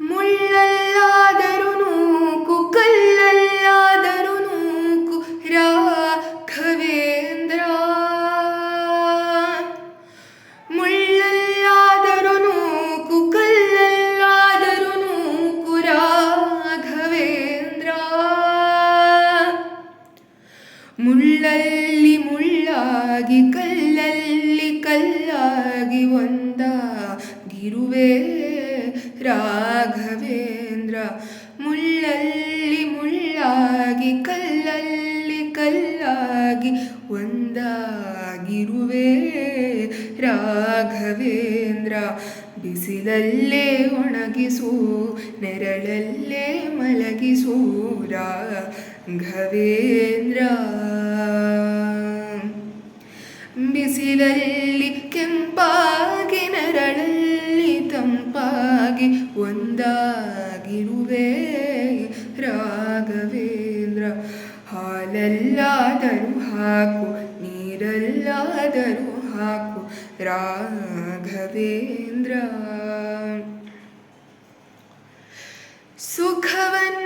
മുള്ളല്ലാതൊരു നോക്കു കല്ലല്ലാതൊരു നോക്കു രാഘവേന്ദ്ര. മുള്ളല്ലാതൊരു നോക്കു കല്ലല്ലാതൊരു നോക്കു രാഘവേന്ദ്ര. മുള്ളല്ലി മുള്ളാകി ರಾಘವೇಂದ್ರ. ಮುಳ್ಳಲ್ಲಿ ಮುಳ್ಳಾಗಿ ಕಲ್ಲಲ್ಲಿ ಕಲ್ಲಾಗಿ ಒಂದಾಗಿರುವೆ ರಾಘವೇಂದ್ರ. ಬಿಸಿಲಲ್ಲೇ ಒಣಗಿಸು ನೆರಳಲ್ಲೇ ಮಲಗಿಸು ರಾಘವೇಂದ್ರ. ಬಿಸಿಲಲ್ಲಿ ಕೆಂಪಾಗಿ ತಂಪಾಗಿ ಒಂದಾಗಿರುವೆ ರಾಘವೇಂದ್ರ. ಹಾಲಲ್ಲಾದರೂ ಹಾಕು ನೀರಲ್ಲಾದರೂ ಹಾಕು ರಾಘವೇಂದ್ರ. ಸುಖವನ್ನೇ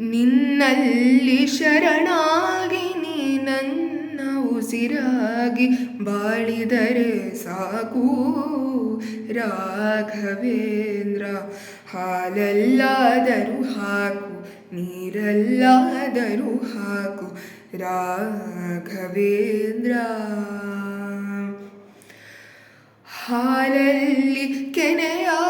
ನಿನ್ನಲ್ಲಿ ಶರಣಾಗಿ ನೀ ನನ್ನ ಉಸಿರಾಗಿ ಬಾಳಿದರೆ ಸಾಕು. ರಾಘವೇಂದ್ರ, ಹಾಲಲ್ಲಾದರೂ ಹಾಕು, ನೀರಲ್ಲಾದರೂ ಹಾಕು. ರಾಘವೇಂದ್ರ, ಹಾಲಲ್ಲಿ ಕೆನೆಯಾಗಿ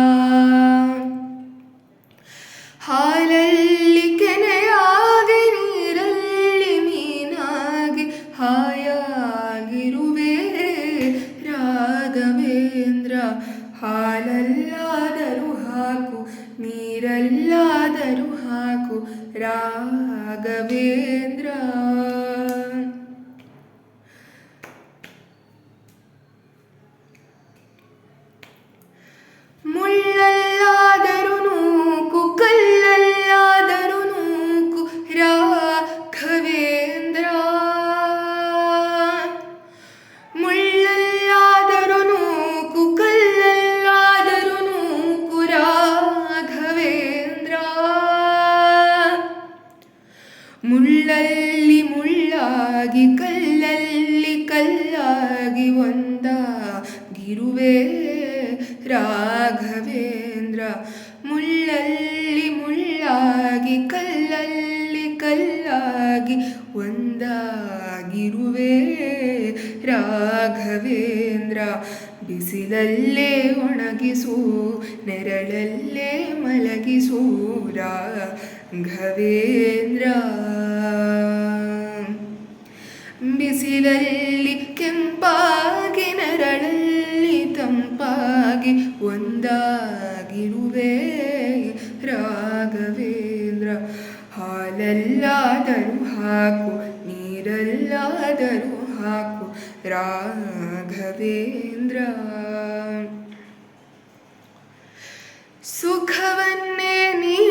ಮೀನಾಗಿ ಒಂದಾಗಿರುವೆ ರಾಘವೇಂದ್ರ, ಮುಳ್ಳಲ್ಲಿ ಮುಳ್ಳಾಗಿ, ಕಲ್ಲಲ್ಲಿ ಕಲ್ಲಾಗಿ ಒಂದಾಗಿರುವೆ ರಾಘವೇಂದ್ರ. ಬಿಸಿಲಲ್ಲೇ ಒಣಗಿಸು, ನೆರಳಲ್ಲೇ ಮಲಗಿಸು ರಾಘವೇಂದ್ರ. ಬಿಸಿಲಲ್ಲಿ ಕೆಂಪಾಗಿ ನೆರಳಲ್ಲಿ ತಂಪಾಗಿ ಒಂದಾಗಿರುವೆ. ರಾಘವೇಂದ್ರ ಹಾಲಲ್ಲಾದರೂ ಹಾಕು ನೀರಲ್ಲಾದರೂ ಹಾಕು. ರಾಘವೇಂದ್ರ ಸುಖವನ್ನೇ ನೀಡೆಂದು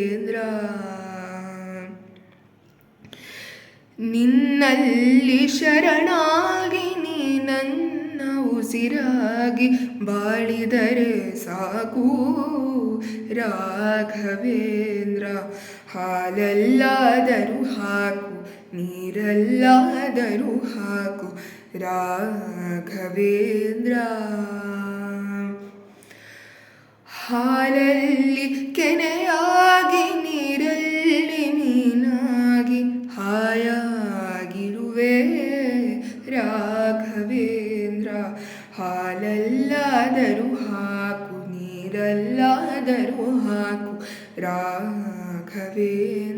ನಿನ್ನಲ್ಲಿ ಶರಣಾಗಿ ನೀ ನನ್ನ ಉಸಿರಾಗಿ ಬಾಳಿದರೆ ಸಾಕು. ರಾಘವೇಂದ್ರ, ಹಾಲಲ್ಲಾದರೂ ಹಾಕು, ನೀರಲ್ಲಾದರೂ ಹಾಕು. ರಾಘವೇಂದ್ರ, ಹಾಲಲ್ಲಿ ಕೆನೆಯಾಗಿ ನೀರಲ್ಲಿ ಹಾಲಲ್ಲಾದರೂ ಹಾಕು ನೀರಲ್ಲಾದರೂ ಹಾಕು ರಾಘವೇಂದ್ರ